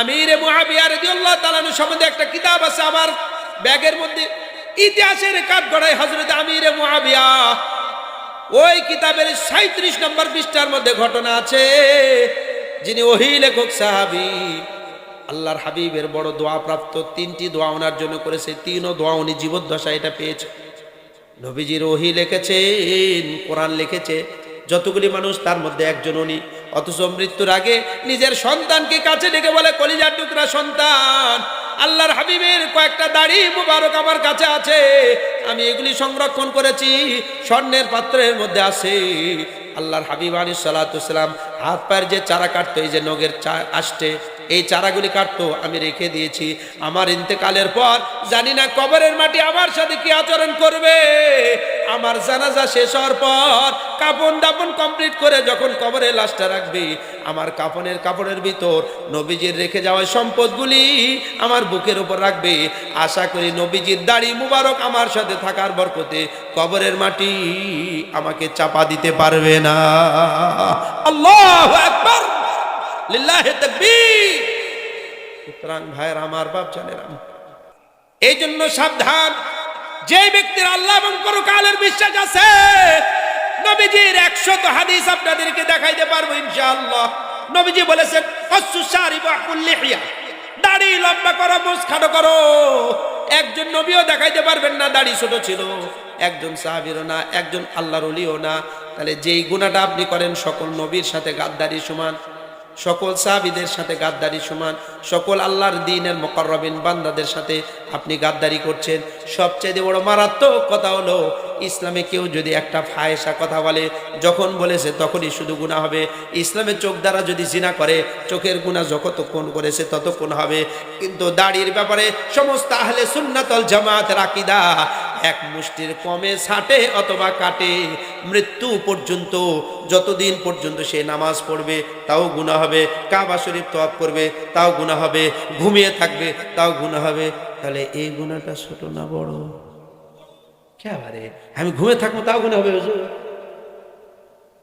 আমির সম্বন্ধে একটা কিতাব আছে আমার ব্যাগের মধ্যে। ইতিহাসের কাঠগড়ায় হযরত আমির মুআবিয়া ওই কিতাবের 37 নম্বর পৃষ্ঠার মধ্যে ঘটনা আছে। যিনি ওহি লেখক, সাহাবী। আল্লাহর হাবিবের বড় দোয়া প্রাপ্ত তিনটি দোয়া ওনার জন্য করেছে, তিনও দোয়া উনি জীবদ্দশায় এটা পেয়েছে নবীজির ওহি লিখেছেন, কোরআন লিখেছে, যতগুলি মানুষ তার মধ্যে একজন উনি। অথচ মৃত্যুর আগে নিজের সন্তানকে কাছে ডেকে বলে, কলিজার টুকরা সন্তান, আল্লাহর হাবিবের কয়েকটা দাড়ি মুবারক আমার কাছে আছে। আমি এগুলি সংরক্ষণ করেছি, স্বর্ণের পাত্রের মধ্যে আছে। আল্লাহর হাবিব আলী সালাতাম হাত পায়ের যে চারা কাটতো, এই যে নগের চা আসতে এই চারাগুলি কাটতো, আমি রেখে দিয়েছি। আমার ইন্তেকালের পর জানি না কবরের মাটি আমার সাথে কি আচরণ করবে। আমার জানাজা শেষ হওয়ার পর কাপন দাপন কমপ্লিট করে যখন কবরে লাশটা রাখবে, আমার কাপনের কাপড়ের ভিতর নবীজির রেখে যাওয়া সম্পদগুলি আমার বুকের উপর রাখবে। আশা করি নবীজির দাড়ি মুবারক আমার সাথে থাকার বরকতে কবরের মাটি আমাকে চাপা দিতে পারবে না। আল্লাহ একবার লিল্লাহে তাকবীর। সুতরাং ভাইয়ের আমার বাপ জানেন এই জন্য সাবধান। যে ব্যক্তির আল্লাহ এবং পরকালের বিশ্বাস আছে নবীজির একশত হাদিস আপনাদেরকে দেখাইতে পারব ইনশাআল্লাহ। নবীজি বলেছেন দাড়ি লম্বা করো মুখ খাটো করো। একজন নবীও দেখাইতে পারবেন না দাড়ি ছোট ছিল। একজন সাহাবিরও না একজন আল্লাহর অলিও না। তাহলে যেই গুণাটা আপনি করেন সকল নবীর সাথে গাদ্দারি সমান। সকল সাহাবিদের সাথে গাদ্দারি সমান, সকল আল্লাহর দিনের মকরবিন বান্দাদের সাথে আপনি গাদ্দারি করছেন। সবচেয়ে বড় মারাত্মক কথা হলো, ইসলামে কেউ যদি একটা ফায়সা কথা বলে, যখন বলেছে তখনই শুধু গুণা হবে। ইসলামে চোখ দ্বারা যদি জিনা করে, চোখের গুণা যতক্ষণ করেছে ততক্ষণ হবে। কিন্তু দাড়ির ব্যাপারে সমস্ত আহলে সুন্নাতল জামাতের আকিদা এক মুষ্টির কমে ছাটে অথবা কাটে। মৃত্যু পর্যন্ত, যতদিন পর্যন্ত সে নামাজ পড়বে, তাও গুণা হবে। কাবা শরীফ তওয়াব করবে, তাও গুণা হবে। ঘুমিয়ে থাকবে, তাও গুণা হবে। তাহলে এই গুণাটা ছোট না বড়? কেবারে আমি ঘুমে থাকব, তাও গুণা হবে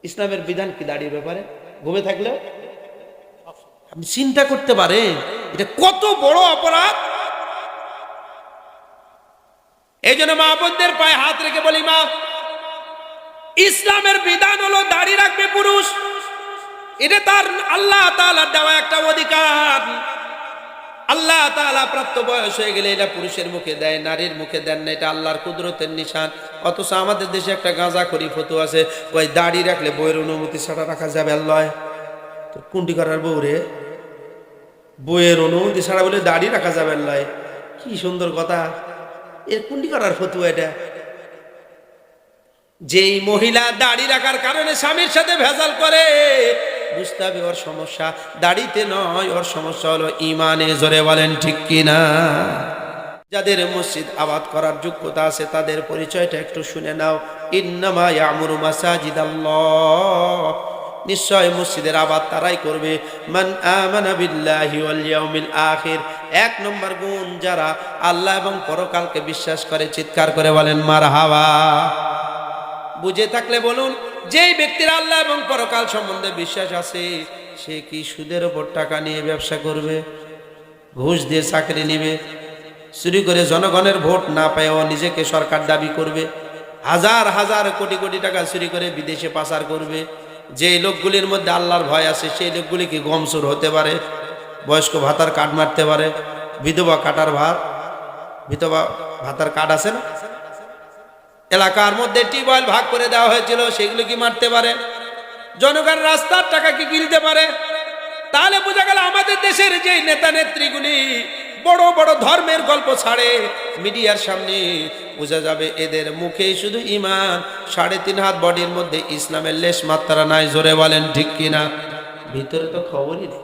ইসলামের বিধান কি দাঁড়িয়ে ব্যাপারে? ঘুমে থাকলে চিন্তা করতে পারেন, এটা কত বড় অপরাধ? এই জন্য মা বোনদের পায়ে হাত রেখে বলি, মা, ইসলামের বিধান হলো দাড়ি রাখবে পুরুষ। এটা তার আল্লাহ তাআলার দেওয়া একটা অধিকার। আল্লাহ তাআলা প্রাপ্ত বয়স হয়ে গেলে এটা পুরুষের মুখে দেয়, নারীর মুখে দেন না, এটা আল্লাহর কুদরতের নিশান। অথচ আমাদের দেশে একটা গাঁজা করি ফটো আছে ওই দাড়ি রাখলে বইয়ের অনুমতি ছাড়া রাখা যাবে আল্লাহ। তো কুন্টি করার বউ রে, বইয়ের অনুমতি ছাড়া বলে দাড়ি রাখা যাবে আল্লাহ। কি সুন্দর কথা। এর কুন্ডি করার ফতুয়া এটা? যেই মহিলা দাড়ি রাখার কারণে স্বামীর সাথে ভেজাল করে, বুঝতে হবে ওর সমস্যা। দাড়িতে নয়, ওর সমস্যা হলো ইমানে জোরে বলেন ঠিক কিনা? যাদের মসজিদ আবাদ করার যোগ্যতা আছে, তাদের পরিচয়টা একটু শুনে নাও। ইন্নামা ইয়ামুরু মাসাজিদ নিশ্চয় মসজিদের আবাদ তারাই করবে। মান আখির। এক নম্বর গুণ যারা আল্লাহ এবং পরকালকে বিশ্বাস করে, চিৎকার করে বলেন, মারহাবা। বুঝে থাকলে বলুন, যেই ব্যক্তির আল্লাহ এবং পরকাল সম্বন্ধে বিশ্বাস আছে, সে কি সুদের ওপর টাকা নিয়ে ব্যবসা করবে? ঘুষ দিয়ে চাকরি নেবে? চুরি করে জনগণের ভোট না পেয়েও নিজেকে সরকার দাবি করবে? হাজার হাজার কোটি কোটি টাকা চুরি করে বিদেশে পাচার করবে? যে লোকগুলির মধ্যে আল্লাহর ভয় আছে, সেই লোকগুলি কি গমসুর হতে পারে? বয়স্ক ভাতার কার্ড মারতে পারে? বিধবা কাটার ভাত বিধবা ভাতার কার্ড আছে না? এলাকার মধ্যে টিউবওয়েল ভাগ করে দেওয়া হয়েছিল, সেগুলো কি মারতে পারে? জনগণ রাস্তার টাকা কি গিলতে পারে? তাহলে বোঝা গেল আমাদের দেশের যে নেতা নেত্রীগুলি বড় বড় ধর্মের গল্প ছাড়ে, মিডিয়ার সামনে বোঝা যাবে এদের মুখে শুধু ইমান সাড়ে তিন হাত বডির মধ্যে ইসলামের লেশ মাত্রা নাই, জোরে বলেন ঠিক কিনা? ভিতরে তো খবরই নেই।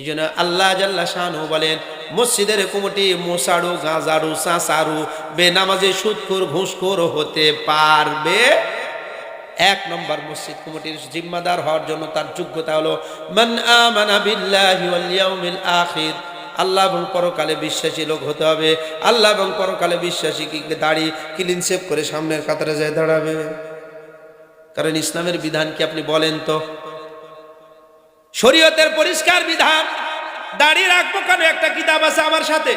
এই জন্য আল্লাহ জাল্লা শাহানু বলেন, মসজিদের কুমটি মোসাড়ু গাঁজাড়ু চাঁচাড়ু বেনামাজি সুদখোর ঘুষখোর হতে পারবে? এক নম্বর মসজিদ কমিটির জিম্মাদার হওয়ার জন্য তার যোগ্যতা হলো, মান আমানা আল্লাহ এবং পরকালে বিশ্বাসী লোক হতে হবে। আল্লাহ এবং পরকালে বিশ্বাসী কি দাড়ি ক্লিন সেভ করে সামনের কাতারে যায় দাঁড়াবে? কারণ ইসলামের বিধান কি আপনি বলেন তো? শরীয়তের পরিষ্কার বিধান, দাড়ি রাখব কেন? একটা কিতাব আছে আমার সাথে।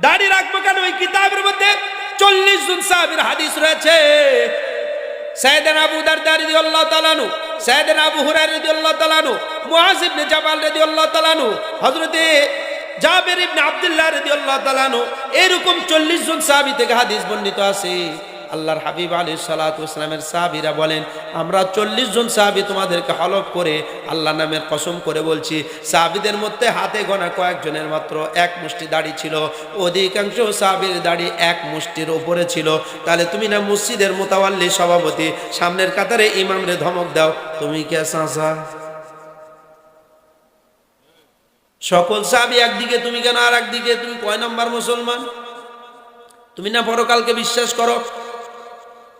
দাড়ি রাখব কেন? ওই কিতাবের মধ্যে চল্লিশ জন সাহাবীর হাদিস রয়েছে। সাইয়েদান আবু দারদার রাদিয়াল্লাহু তালানু আনহু, সাইয়েদান আবু হুরার রাদিয়াল্লাহু তাআলা আনহু, মুআজ ইবনে জাবাল রাদিয়াল্লাহু তালানু আনহু, হযরতে জাবির ইবনে আবদুল্লাহ রাদিয়াল্লাহু তাআলা আনহু, এরকম 40 জন সাহাবি থেকে হাদিস বর্ণিত আছে। আল্লাহর হাবিব আলাইহিস সালাতু ওয়াসসালামের সাহাবীরা বলেন, আমরা 40 জন সাহাবী তোমাদেরকে হলফ করে আল্লাহ নামের কসম করে বলছি, সাহাবীদের মধ্যে হাতে গোনা কয়েকজনের মাত্র এক মুষ্টি দাড়ি ছিল, অধিকাংশ সাহাবীর দাড়ি এক মুষ্টির ওপরে ছিল। তাহলে তুমি না মসজিদের মোতাওয়াল্লি সভাপতি, সামনের কাতারে ইমামরে ধমক দাও, তুমি কে সাঁসা সকল সাহাবি একদিকে, তুমি কেন আর একদিকে তুমি কয় নাম্বার মুসলমান? তুমি না পরকালকে বিশ্বাস করো?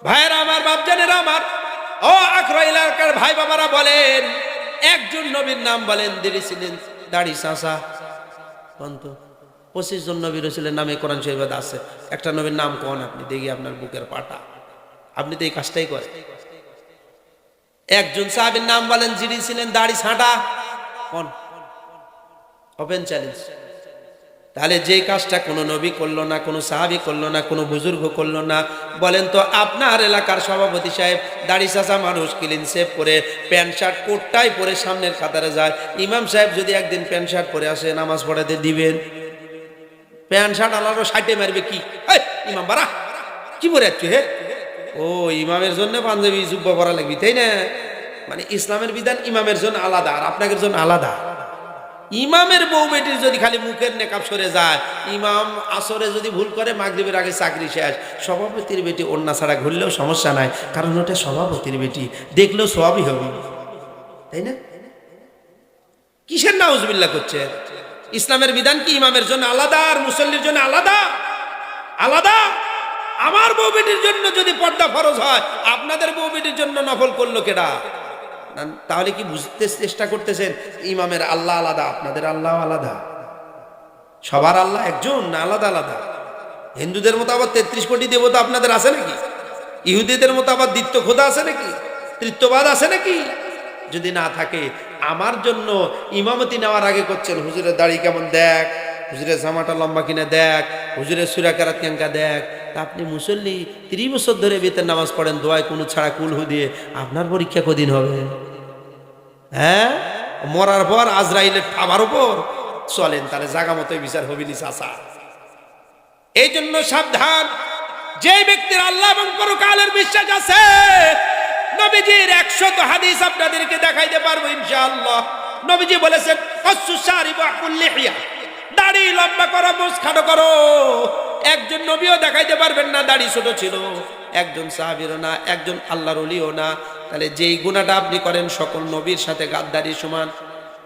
ভাইয়েরা আমার বাপ বাপজানেরা আমার। ও আখরা এলাকার ভাই বাবারা বলেন, একজন নবীর নাম বলেন দিদি ছিলেন দাড়ি চাষা কন্ত পঁচিশ জন নবী রসুলের নামে কোরআন শরীফ আছে। একটা নবীর নাম কোন আপনি, দেখি আপনার বুকের পাটা। আপনি তো এই কাজটাই করেন। একজন সাহাবীর নাম বলেন, যিনি ছিলেন দাড়ি ছাঁটা। কোন? ওপেন চ্যালেঞ্জ তাহলে যে কাজটা কোনো নবী করল না, কোনো সাহাবি করল না, কোনো বুজুর্গ করল না, বলেন তো আপনার এলাকার সভাপতি সাহেব, দাড়ি চাচা মানুষ ক্লিন সেভ করে প্যান্ট শার্ট কোটটাই পরে সামনের কাতারে যায়। ইমাম সাহেব যদি একদিন প্যান্ট শার্ট পরে আসে, নামাজ পড়াতে দিবেন। প্যান্ট শার্ট আলাদা সাইটে মারবে কি? ইমাম বারা কি পরে যাচ্ছ হে? ও, ইমামের জন্য পাঞ্জাবি জুব্বা পরা লাগবি, তাই না? মানে ইসলামের বিধান ইমামের জন্য আলাদা, আর আপনাদের জন্য আলাদা। ইমামের বউ বেটির যদি খালি মুখের নেকাব সরে যায়, ইমাম আসরে যদি ভুল করে, মাগরিবের আগে চাকরি শেষ, সভাপতির বেটি অন্য ছাড়া ঘুরলেও সমস্যা নাই, কারণ ওটা সভাপতির বেটি, দেখলেও সবই হবে। তাই না? কিসের নাউজবিল্লা করছে? ইসলামের বিধান কি? ইমামের জন্য আলাদা আর মুসল্লির জন্য আলাদা? আলাদা? আমার বউ বেটির জন্য যদি পর্দা ফরজ হয়, আপনাদের বউ বেটির জন্য নফল করল কেডা? তাহলে কি বুঝতে চেষ্টা করতেছেন? ইমামের আল্লাহ আলাদা, আপনাদের আল্লাহ আলাদা। সবার আল্লাহ একজন, না আলাদা আলাদা? হিন্দুদের মতো আবার তেত্রিশ কোটি দেবতা আপনাদের আছে নাকি? ইহুদিদের মতো আবার দ্বিত্ব খোদা আছে নাকি? তৃত্ববাদ আছে নাকি? যদি না থাকে, আমার জন্য ইমামতি নেওয়ার আগে করছেন, হুজুরের দাড়ি কেমন দেখ? হুজুরের জামাটা লম্বা কিনে দেখ? হুজুরের সুরাকারাত ক্যাঙ্কা দেখ? তা আপনি মুসল্লি ত্রিশ বছর ধরে বেতের নামাজ পড়েন, দোয়ায় কোনো ছাড়া কুলহু দিয়ে, আপনার পরীক্ষা কদিন হবে? হ্যাঁ? মরার পর আজরাইলের ঠাবার উপর। চলেন তাহলে জাগা মতোই বিচার হবিনি চাষা এই জন্য সাবধান। যে ব্যক্তির আল্লাহ এবং পরকালের বিশ্বাস আছে, নবীজির একশত হাদিস আপনাদেরকে দেখাইতে পারব ইনশাআল্লাহ। নবীজি বলেছেন দাড়ি লম্বা করো মুখ খাটো করো। একজন নবীও দেখাইতে পারবেন না, দাড়ি ছোট ছিল। একজন সাহাবিরও না, একজন আল্লাহর অলিও না। তাহলে যেই গুণাটা আপনি করেন, সকল নবীর সাথে গাদ্দারি সমান,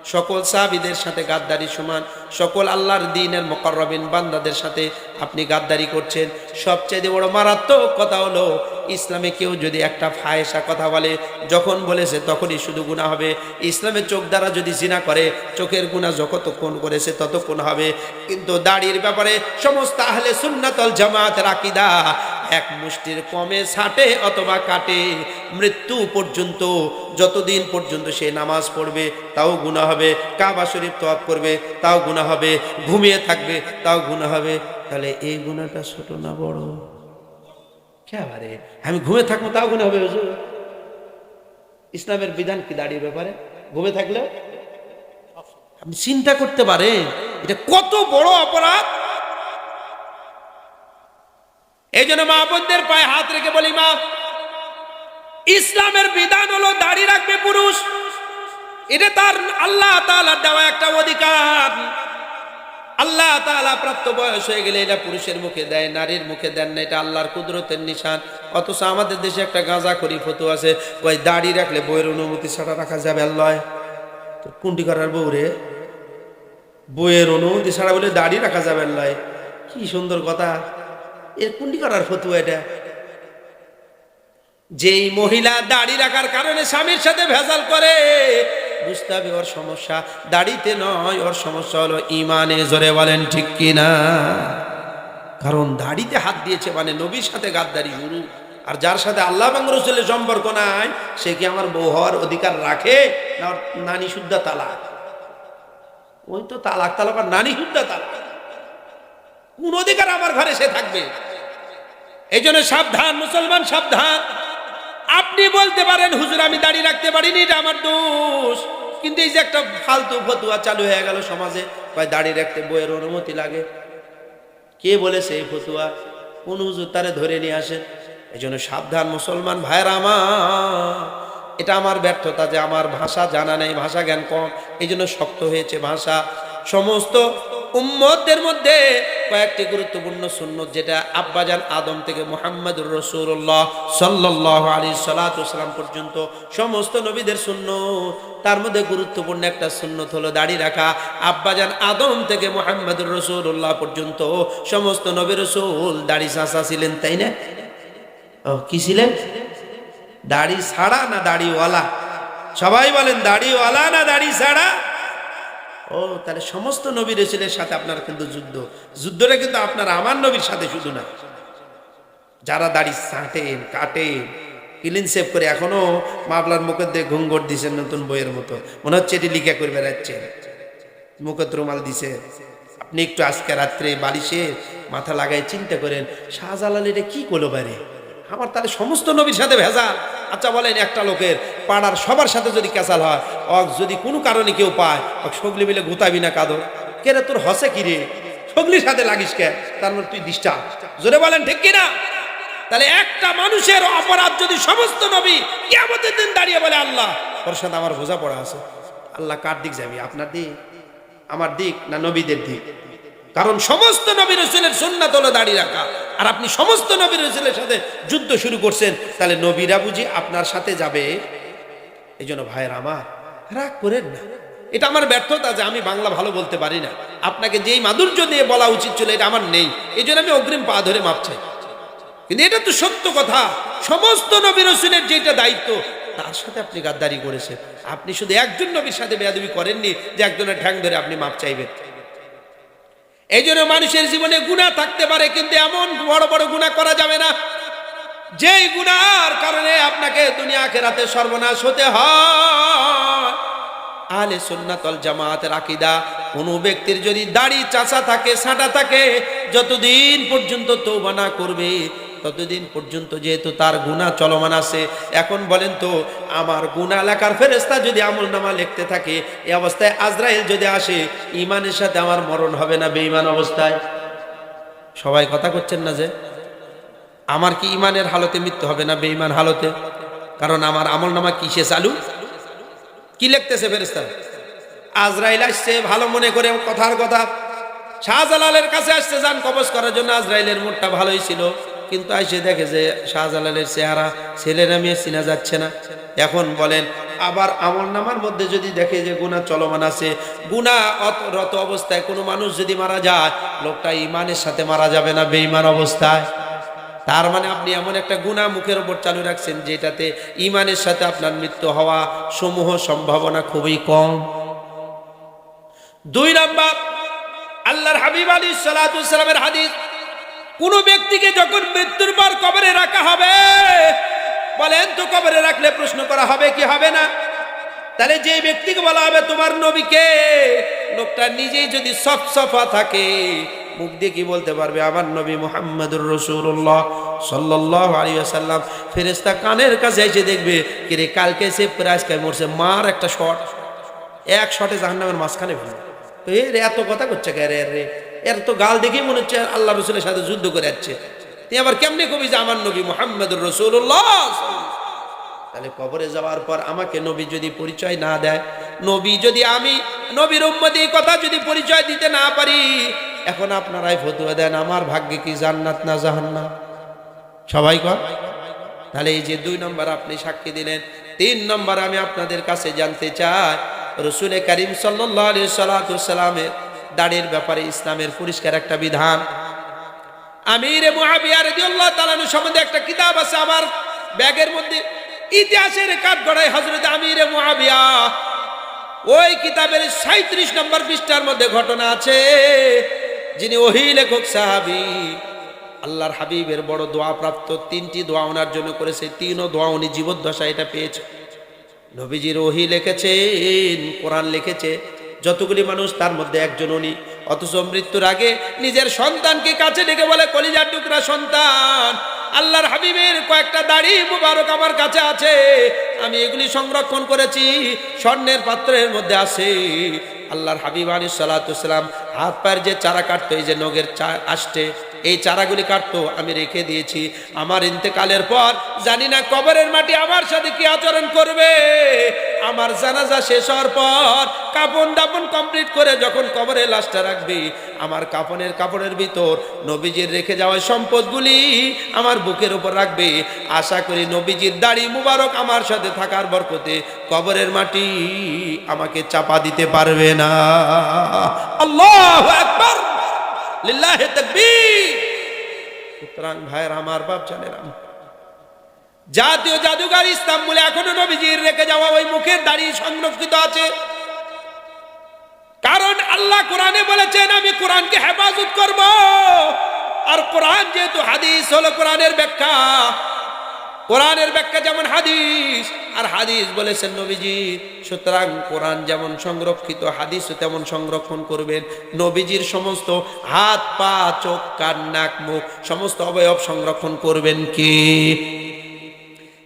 সকল সাহাবিদের সাথে গাদ্দারি সমান, সকল আল্লাহর দিনের মকরবিন বান্দাদের সাথে আপনি গাদ্দারি করছেন। সবচেয়ে বড় মারাত্মক কথা হলো, ইসলামে কেউ যদি একটা ফায়েসা কথা বলে, যখন বলেছে তখনই শুধু গুণা হবে। ইসলামের চোখ দ্বারা যদি জিনা করে, চোখের গুণা যতক্ষণ করেছে ততক্ষণ হবে। কিন্তু দাড়ির ব্যাপারে সমস্ত আহলে সুন্নাতল জামাত রাকিদা এক মুষ্টির কমে ছাটে অথবা কাটে। মৃত্যু পর্যন্ত, যতদিন পর্যন্ত সে নামাজ পড়বে, তাও গুণা হবে। কাবা শরীফ তোয়াব করবে, তাও গুণা হবে। ঘুমিয়ে থাকবে, তাও গুণা হবে। তাহলে এই গুণাটা ছোট না বড়? কেবারে আমি ঘুমে থাকব, তাও গুণা হবে ইসলামের বিধান কি দাঁড়িয়ে ব্যাপারে? ঘুমে থাকলে? চিন্তা করতে পারেন, এটা কত বড় অপরাধ! এই জন্য মা বোনদের পায়ে হাত রেখে বলি, মা, ইসলামের বিধান হলো দাড়ি রাখবে পুরুষ। এটা তার আল্লাহ দেওয়া একটা অধিকার। আল্লাহ প্রাপ্ত বয়স হয়ে গেলে এটা পুরুষের মুখে দেয়, নারীর মুখে দেন না, এটা আল্লাহর কুদরতের নিশান। অথচ আমাদের দেশে একটা গাঁজা করি ফটো আছে ওই দাড়ি রাখলে বইয়ের অনুমতি ছাড়া রাখা যাবে আল্লাহ। তো কুন্টি করার বউ রে, বইয়ের অনুমতি ছাড়া বলে দাড়ি রাখা যাবে আল্লাহ। কি সুন্দর কথা। এর কুন্ডি করার ফতুয়া এটা। যেই মহিলা দাড়ি রাখার কারণে স্বামীর সাথে ভেজাল করে, বুঝতে হবে ওর সমস্যা। দাড়িতে নয়, ওর সমস্যা হলো ইমানে জোরে বলেন ঠিক কি না কারণ দাড়িতে হাত দিয়েছে মানে নবীর সাথে গাদ্দারি শুরু আর যার সাথে আল্লাহ রসুলের সম্পর্ক নাই, সে কি আমার বউ হওয়ার অধিকার রাখে না নানি শুদ্ধা তালাক? ওই তো তালাক তালাক আর নানি হুদ্দা তালাক। কোন অধিকার আমার ঘরে সে থাকবে? এই জন্য সাবধান, মুসলমান, সাবধান। আপনি বলতে পারেন, হুজুর, আমি দাঁড়িয়ে রাখতে পারিনি, এটা আমার দোষ। কিন্তু এই যে একটা ফালতু ফতুয়া চালু হয়ে গেল সমাজে ভাই দাঁড়িয়ে রাখতে বইয়ের অনুমতি লাগে। কে বলেছে এই ফতুয়া? কোন হুজুর তারে ধরে নিয়ে আসে? এই জন্য সাবধান, মুসলমান ভাইরা আমার। এটা আমার ব্যর্থতা যে আমার ভাষা জানা নেই, ভাষা জ্ঞান কম। এই জন্য শক্ত হয়েছে ভাষা। সমস্ত উম্মতদের মধ্যে কয়েকটি গুরুত্বপূর্ণ সুন্নত, যেটা আব্বাজান আদম থেকে মোহাম্মদুর রসুল্লাহ সাল্লাহ আলী সালাতাম পর্যন্ত সমস্ত নবীদের শূন্য তার মধ্যে গুরুত্বপূর্ণ একটা সুন্নত হলো দাড়ি রাখা। আব্বাজান আদম থেকে মোহাম্মদুর রসুল্লাহ পর্যন্ত সমস্ত নবী রসুল দাড়ি চাষা ছিলেন, তাই না? ও, কি ছিলেন? দাড়ি ছাড়া না দাড়িওয়ালা? সবাই বলেন দাড়িওয়ালা না দাড়ি ছাড়া? ও, তাহলে সমস্ত নবী রসুলের সাথে আপনার কিন্তু যুদ্ধ। যুদ্ধটা কিন্তু আপনার আমার নবীর সাথে শুধু না। যারা দাড়ি ছাঁটেন, কাটেন ক্লিন সেভ করে এখনও মামলার মুখের দিয়ে ঘুঙ্গর দিছেন নতুন বইয়ের মতো। মনে হচ্ছে এটি লিখা করে বেড়াচ্ছে মুখত রুমাল দিছে। আপনি একটু আজকে রাত্রে বালিশে মাথা লাগাই চিন্তা করেন, শাহজালাল এটা কি করল বাইরে? আমার তাহলে সমস্ত নবীর সাথে ভেজাল। আচ্ছা বলেন, একটা লোকের পাড়ার সবার সাথে যদি ক্যাসাল হয়, অক যদি কোনো কারণে কেউ পায়, অক সগলি মিলে গুতাবি না কাদর কে রে, তোর হসে কি রে? সগলির সাথে লাগিস কে? তার মানে তুই ডিস্টার্ব জোরে বলেন, ঠিক কিনা তাহলে একটা মানুষের অপরাধ যদি সমস্ত নবী কেমতের দিন দাঁড়িয়ে বলে আল্লাহ ওর সাথে আমার বোঝা পড়া আছে। আল্লাহ কার দিক যাবি? আপনার দিক? আমার দিক না নবীদের দিক? কারণ সমস্ত নবী রসুলের সুন্নাত হলো দাঁড়িয়ে রাখা। আর আপনি সমস্ত নবী রসুলের সাথে যুদ্ধ শুরু করছেন, তাহলে নবীরা বুঝি আপনার সাথে যাবে? এই জন্য ভাইয়ের আমার, রাগ করেন না। এটা আমার ব্যর্থতা যে আমি বাংলা ভালো বলতে পারি না। আপনাকে যেই মাধুর্য দিয়ে বলা উচিত ছিল, এটা আমার নেই। এই জন্য আমি অগ্রিম পা ধরে মাপ চাই। কিন্তু এটা তো সত্য কথা। সমস্ত নবী রসুলের যেটা দায়িত্ব, তার সাথে আপনি গাদ্দারি করেছেন। আপনি শুধু একজন নবীর সাথে বেয়াদবি করেননি যে একজনের ঠ্যাং ধরে আপনি মাপ চাইবেন। এই জন্য মানুষের জীবনে গুণা থাকতে পারে, কিন্তু এমন বড় বড় গুণা করা যাবে না। যেই গুণার কারণে আপনাকে দুনিয়া খেরাতে সর্বনাশ হতে হয়। আলে সুন্নাতল জামাতের আকিদা, কোনো ব্যক্তির যদি দাড়ি, চাচা থাকে, সাঁটা থাকে, যতদিন পর্যন্ত তৌবা না করবে ততদিন পর্যন্ত যেহেতু তার গুণা চলমান আছে, এখন বলেন তো, আমার গুণা লেখার ফেরেস্তা যদি আমল নামা লিখতে থাকে এই অবস্থায় আজরাইল যদি আসে ইমানের সাথে আমার মরণ হবে না বেঈমান অবস্থায়? সবাই কথা করছেন না যে? আমার কি ইমানের হালতে মৃত্যু হবে না বেঈমান হালতে? কারণ আমার আমল নামা কিসে চালু? কি লিখতেছে ফেরেস্তা আজরাইল আসছে, ভালো মনে করে কথার কথা। শাহজালালের কাছে আসছে, যান কবজ করার জন্য আজরাইলের মুডটা ভালোই ছিল। কিন্তু আইসে দেখে যে শাহজালালের চেহারা ছেলেরা মেয়ে চিনা যাচ্ছে না। এখন বলেন, আবার আমল নামার মধ্যে যদি দেখে যে গুণা চলমান আছে গুণা রত অবস্থায় কোনো মানুষ যদি মারা যায়, লোকটা ইমানের সাথে মারা যাবে না বেঈমান অবস্থায়। তার মানে আপনি এমন একটা গুণা মুখের ওপর চালু রাখছেন যেটাতে ইমানের সাথে আপনার মৃত্যু হওয়া সমূহ সম্ভাবনা খুবই কম। দুই নম্বর, আল্লাহর হাবিব আলী সালামের হাদিস কোন ব্যক্তিকে যখন মৃত্যুর পর কবরে রাখা হবে, বলেন তো কবরে রাখলে প্রশ্ন করা হবে কি হবে না? তাহলে যে ব্যক্তিকে বলা হবে তোমার নবীকে, লোকটা নিজেই যদি সফ সফা থাকে, মুখ দিয়ে কি বলতে পারবে? আমার নবী মোহাম্মদুর রসুল্লাহ সাল্লাহ আলী আসাল্লাম ফেরেস্তা কানের কাছে এসে দেখবে কিরে কালকে সে প্রাইজকায় মরছে, মার একটা শট। এক শটে জাহান্নামের মাঝখানে ফেলে এর এত কথা করছে কে রে রে? এর তো গাল দেখেই মনে হচ্ছে আল্লাহ রসুলের সাথে যুদ্ধ করে যাচ্ছে। তুই আবার কেমনি কবি যে আমার নবী মোহাম্মদুর রসুল্লাহ তাহলে কবরে যাওয়ার পর আমাকে নবী যদি পরিচয় না দেয়, নবী যদি আমি নবীর কথা যদি পরিচয় দিতে না পারি, এখন আপনারাই ফতুয়া দেন, আমার ভাগ্যে কি জান্নাত না জাহান্নাত সবাই কর তাহলে এই যে দুই নম্বর আপনি সাক্ষী দিলেন, তিন নম্বর আমি আপনাদের কাছে জানতে চাই, রসুল করিম সাল্লাহ সাল্লামের দাড়ির ব্যাপারে ইসলামের পরিষ্কার একটা বিধান। আমির সম্বন্ধে একটা কিতাব আছে আমার ব্যাগের মধ্যে। ইতিহাসের কাঠ গড়াই হজরত আমির ওই কিতাবের সাঁত্রিশ নম্বর পৃষ্ঠার মধ্যে ঘটনা আছে। যিনি ওহি লেখক, সাহাবি। আল্লাহর হাবিবের বড় দোয়া প্রাপ্ত তিনটি দোয়া ওনার জন্য করেছে। তিনও দোয়া উনি জীবদ্দশা এটা পেয়েছে নবীজির ওহি লিখেছেন, কোরআন লিখেছে। যতগুলি মানুষ, তার মধ্যে একজন উনি। অথচ মৃত্যুর আগে নিজের সন্তানকে কাছে ডেকে বলে, কলিজার টুকরা সন্তান, আল্লাহর হাবিবের কয়েকটা দাড়ি মুবারক আমার কাছে আছে। আমি এগুলি সংরক্ষণ করেছি, স্বর্ণের পাত্রের মধ্যে আছে। আল্লাহর হাবিব আলী সাল্লাম হাত পায়ের যে চারা কাটতো, এই যে নগের চা আসতে এই চারাগুলি কাটতো, আমি রেখে দিয়েছি। আমার ইন্তেকালের পর জানি না কবরের মাটি আমার সাথে কি আচরণ করবে। আমার জানাজা শেষ হওয়ার পর কাপন দাপন কমপ্লিট করে যখন কবরে লাশটা রাখবি, আমার কাপনের কাপড়ের ভিতর নবীজির রেখে যাওয়া সম্পদগুলি আমার বুকের উপর রাখবে। আশা করি নবীজির দাড়ি মুবারক আমার সাথে থাকার বরকতে কবরের মাটি আমাকে চাপা দিতে পারবে না। আল্লাহ একবার লিল্লাহে তাকবীর। সুতরাং ভাইয়ের, আমার বাপ জানেন জাতীয় জাদুঘর ইস্তাম্বুলে এখনও নবীজির রেখে যাওয়া ওই মুখের দাড়ি সংরক্ষিত আছে। কারণ আল্লাহ কোরআনে বলেছেন, আমি কোরআনকে হেফাজত করব। আর কোরআন যেহেতু হাদিস হলো কোরআনের ব্যাখ্যা কোরআনের ব্যাখ্যা যেমন হাদিস, আর হাদিস বলেছেন নবীজি, সুতরাং কোরআন যেমন সংরক্ষিত হাদিসও তেমন সংরক্ষণ করবেন। নবীজির সমস্ত হাত, পা, চোখ, কান, নাক, মুখ, সমস্ত অবয়ব সংরক্ষণ করবেন কি?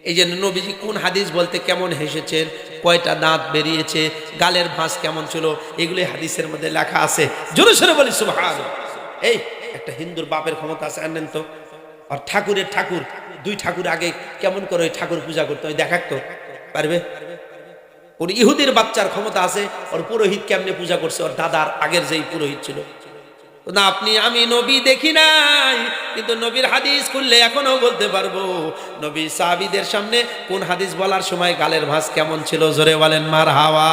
এই জন্য নবীজি কোন হাদিস বলতে কেমন হেসেছেন, কয়টা দাঁত বেরিয়েছে, গালের ভাঁজ কেমন ছিল, এগুলি হাদিসের মধ্যে লেখা আছে। জোরে সরে বলি সুবহান এই, একটা হিন্দুর বাপের ক্ষমতা আছে, আনেন তো। আর ঠাকুরের ঠাকুর। দুই ঠাকুর আগে কেমন করে ঠাকুর পূজা করতে হয় দেখাতো পারবে? ওর ইহুদির বাচ্চার ক্ষমতা আছে, ওর পুরোহিত কেমনে পূজা করছে? ওর দাদার আগের যেই পুরোহিত ছিল। না, আপনি, আমি নবী দেখি নাই, কিন্তু নবীর হাদিস খুললে এখনও বলতে পারব। নবী সাহাবিদের সামনে কোন হাদিস বলার সময় গালের ভাঁজ কেমন ছিল? জোরে বলেন মার হাওয়া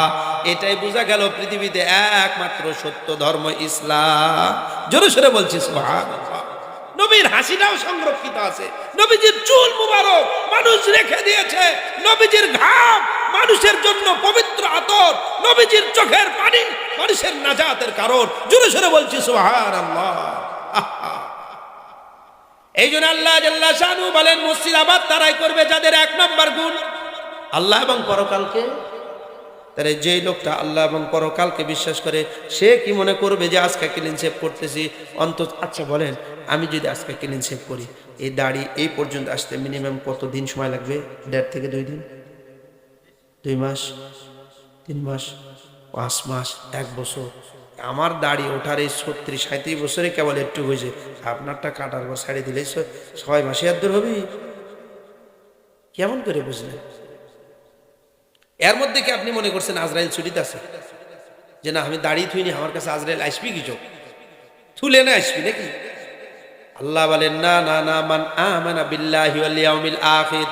এটাই বোঝা গেল পৃথিবীতে একমাত্র সত্য ধর্ম ইসলাম। জোরে সরে বলছিস সুবহানাল্লাহ। নবীর হাসিটাও সংরক্ষিত আছে। নবীজির চুল মুবারক মানুষ রেখে দিয়েছে। নবীজির ঘাম মানুষের জন্য পবিত্র আতর। নবীজির চোখের পানি মানুষের নাজাতের কারণ। জোরে সরে বলছি সোহার আল্লাহ এই জন্য আল্লাহ জাল্লা শানু বলেন, মসজিদ আবাদ তারাই করবে যাদের এক নম্বর গুণ। আল্লাহ এবং পরকালকে তাহলে যেই লোকটা আল্লাহ এবং পরকালকে বিশ্বাস করে, সে কি মনে করবে যে আজকে ক্লিন সেভ করতেছি? অন্তত আচ্ছা বলেন, আমি যদি আজকে ক্লিন সেভ করি, এই দাড়ি এই পর্যন্ত আসতে মিনিমাম কত দিন সময় লাগবে? দেড় থেকে দুই দিন? দুই মাস? তিন মাস? পাঁচ মাস? এক বছর? আমার দাড়ি ওঠার এই ছত্রিশ সাঁত্রিশ বছরে কেবল একটু হয়েছে। আপনারটা কাটার পর ছাড়ি দিলে ছ- ছয় মাসে আর হবে কেমন করে বুঝলেন? এর মধ্যে কি আপনি মনে করছেন আজরাইল ছুটিতে আছে? যে না, আমি দাঁড়িয়ে থুইনি, আমার কাছে আজরাইল আসবি কিছু থুলে না আসবি নাকি? আল্লাহ বলেন, না না না, মান আমানা বিল্লাহি ওয়াল ইয়াউমিল আখির।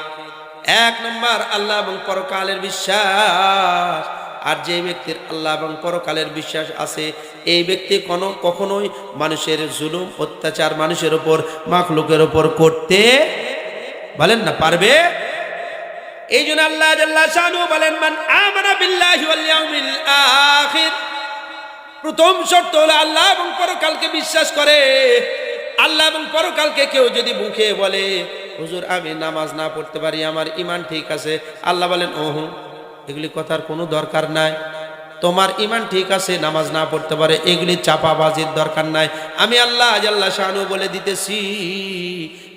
এক নম্বর, আল্লাহ এবং পরকালের বিশ্বাস। আর যে ব্যক্তির আল্লাহ এবং পরকালের বিশ্বাস আছে, এই ব্যক্তি কোনো, কখনোই মানুষের জুলুম, অত্যাচার মানুষের ওপর, মাখলুকের ওপর করতে বলেন না, পারবে? এই জন্য আল্লাহ জাল্লা শানু বলেন, মান আমানা বিল্লাহি ওয়াল ইয়াউমিল আখির। প্রথম শর্ত হলো আল্লাহ এবং পরকালকে বিশ্বাস করে। আল্লাহ এবং পরকালকে কেউ যদি মুখে বলে, হুজুর, আমি নামাজ না পড়তে পারি, আমার ইমান ঠিক আছে। আল্লাহ বলেন, ওহু, এগুলি কথার কোনো দরকার নাই। তোমার ইমান ঠিক আছে, নামাজ না পড়তে পারে, এগুলি চাপাবাজির দরকার নাই। আমি আল্লাহ আল্লাহ শাহানু বলে দিতেছি।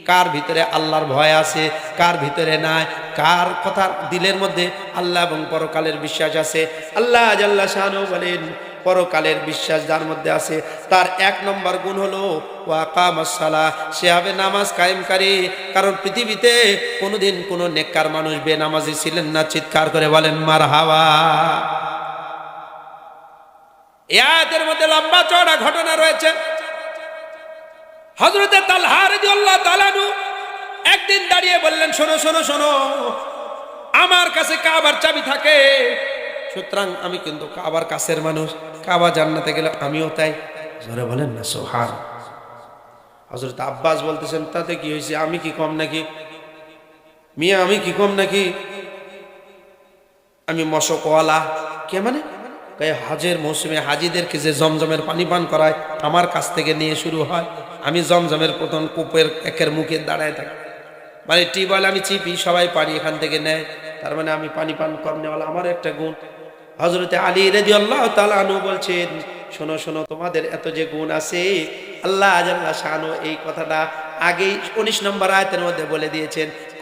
কার ভিতরে আল্লাহর ভয় আছে, কার ভিতরে নাই, কার কথা দিলের মধ্যে আল্লাহ এবং পরকালের বিশ্বাস আছে। আল্লাহ আল্লাহ শাহানু বলেন, পরকালের বিশ্বাস যার মধ্যে আছে, তার এক নম্বর গুণ হলো ওয়াকামাসালা সে হবে নামাজ কায়েমকারী। কারণ পৃথিবীতে কোনোদিন কোনো নেককার মানুষ বেনামাজি ছিলেন না, চিৎকার করে বলেন মার হাওয়া এদের মধ্যে লম্বা চড়া ঘটনা রয়েছে। হজরতে তাল্লাহ তালানু একদিন দাঁড়িয়ে বললেন, শোনো শোনো শোনো, আমার কাছে কাবার চাবি থাকে। সুতরাং আমি কিন্তু কাবার কাছের মানুষ। কাবা জান্নাতে গেলে আমিও তাই। জোরে বলেন না সোহান হজরত আব্বাস বলতেছেন, তাতে কি হয়েছে? আমি কি কম নাকি? মিয়া, আমি কি কম নাকি? আমি মশকওয়ালা। কে মানে? হাজের মৌসুমে হাজিদেরকে যে জমজমের পানি পান করায়, আমার কাছ থেকে নিয়ে শুরু হয়। আমি জমজমের প্রথম কূপের একের মুখে দাঁড়ায় থাকি। মানে টিউবওয়েল আমি চিপি, সবাই পানি এখান থেকে নেয়। তার মানে আমি পানি পান করনেওয়ালা আমার একটা গুণ। হজরতে আলী রেদি আল্লাহ তালানু বলছেন, শোনো শোনো, তোমাদের এত যে গুণ আছে, আল্লাহ আজাল্লাহ শাহানু এই কথাটা আগেই উনিশ নম্বর আয়তের মধ্যে বলে দিয়েছেন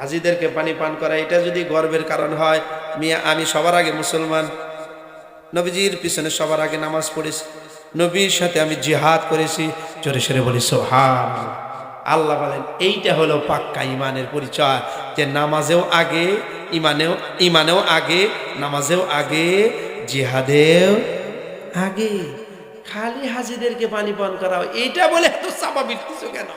হাজিদেরকে পানি পান করা, এটা যদি গর্বের কারণ হয়, মিয়া, আমি সবার আগে মুসলমান। নবীজির পিছনে সবার আগে নামাজ পড়েছি। নবীর সাথে আমি জিহাদ করেছি। জোরে সরে বলি সোহান আল্লাহ বলেন, এইটা হলো পাক্কা ইমানের পরিচয়, যে নামাজেও আগে ইমানেও ইমানেও আগে, নামাজেও আগে, জিহাদেও আগে। খালি হাজিদেরকে পানি পান করা। এইটা বলে এত স্বাভাবিক কিছু কেন?